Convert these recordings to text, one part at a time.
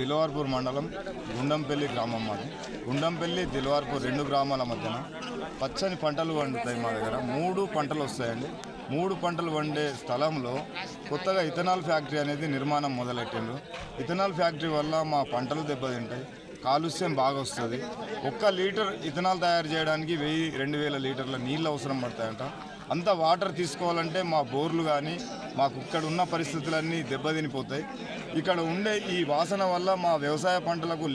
దిల్వార్పూర్ మండలం గుండంపల్లి గ్రామం మాది. గుండంపల్లి దిల్వార్పూర్ రెండు గ్రామాల మధ్యన పచ్చని పంటలు వండుతాయి మా దగ్గర. మూడు పంటలు వస్తాయండి. మూడు పంటలు వండే స్థలంలో కొత్తగా ఇథనాల్ ఫ్యాక్టరీ అనేది నిర్మాణం మొదలెట్టిండ్రు. ఇథనాల్ ఫ్యాక్టరీ వల్ల మా పంటలు దెబ్బతింటాయి. కాలుష్యం బాగా వస్తుంది. ఒక్క లీటర్ ఇథనాల్ తయారు చేయడానికి వెయ్యి రెండు వేల లీటర్ల నీళ్ళు అవసరం పడతాయంట. అంత వాటర్ తీసుకోవాలంటే మా బోర్లు కానీ మాకు ఇక్కడ ఉన్న పరిస్థితులన్నీ దెబ్బతినిపోతాయి. ఇక్కడ ఉండే ఈ వాసన వల్ల మా వ్యవసాయ పంటలకు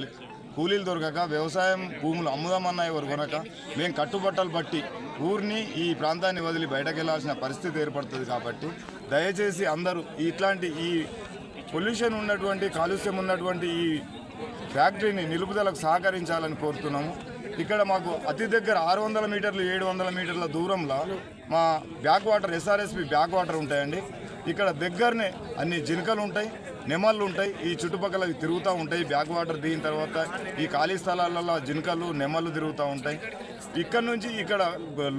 కూలీలు దొరకక వ్యవసాయం భూములు అమ్ముదామన్నాయి ఎవరు కొనక మేము కట్టుబట్టలు బట్టి ఊరిని ఈ ప్రాంతాన్ని వదిలి బయటకు వెళ్ళాల్సిన పరిస్థితి ఏర్పడుతుంది కాబట్టి దయచేసి అందరూ ఇట్లాంటి ఈ పొల్యూషన్ ఉన్నటువంటి కాలుష్యం ఉన్నటువంటి ఈ ఫ్యాక్టరీని నిలుపుదలకు సహకరించాలని కోరుతున్నాము. ఇక్కడ మాకు అతి దగ్గర ఆరు వందల మీటర్లు ఏడు వందల మీటర్ల దూరంలో మా back water SRSP back water ఉంటాయండి. ఇక్కడ దగ్గరనే అన్ని జినకలు ఉంటాయి నెమళ్ళు ఉంటాయి. ఈ చుట్టుపక్కల తిరుగుతూ ఉంటాయి. బ్యాక్ వాటర్ దిగిన తర్వాత ఈ ఖాళీ స్థలాలలో జినకలు నెమళ్ళు తిరుగుతూ ఉంటాయి. ఇక్కడ నుంచి ఇక్కడ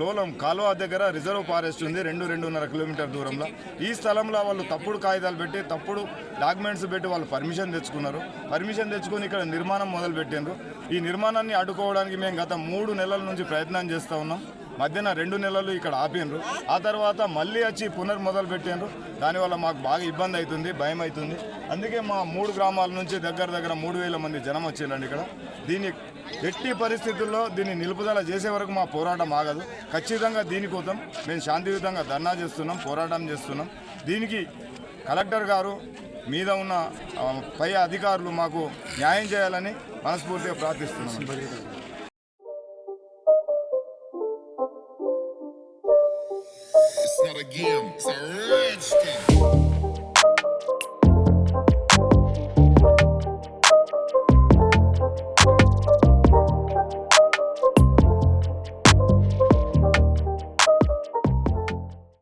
లోలం కాలువ దగ్గర రిజర్వ్ ఫారెస్ట్ ఉంది రెండు రెండున్నర కిలోమీటర్ దూరంలో. ఈ స్థలంలో వాళ్ళు తప్పుడు కాగితాలు పెట్టి తప్పుడు డాక్యుమెంట్స్ పెట్టి వాళ్ళు పర్మిషన్ తెచ్చుకున్నారు. పర్మిషన్ తెచ్చుకొని ఇక్కడ నిర్మాణం మొదలు పెట్టిండ్రు ఈ నిర్మాణాన్ని అడ్డుకోవడానికి మేము గత మూడు నెలల నుంచి ప్రయత్నం చేస్తూ ఉన్నాం. మధ్యన రెండు నెలలు ఇక్కడ ఆపిండ్రు ఆ తర్వాత మళ్ళీ వచ్చి పునర్ మొదలు పెట్టిండ్రు దానివల్ల మాకు బాగా ఇబ్బంది అవుతుంది భయం అవుతుంది అందుకే మా మూడు గ్రామాల నుంచి దగ్గర దగ్గర మూడు వేల మంది జనం వచ్చిండండి ఇక్కడ. దీన్ని ఎట్టి పరిస్థితుల్లో దీన్ని నిలుపుదల చేసే వరకు మా పోరాటం ఆగదు. ఖచ్చితంగా దీనికోసం మేము శాంతియుతంగా ధర్నా చేస్తున్నాం పోరాటం చేస్తున్నాం. దీనికి కలెక్టర్ గారు మీద ఉన్న పై అధికారులు మాకు న్యాయం చేయాలని మనస్ఫూర్తిగా ప్రార్థిస్తున్నాం start again. It's a.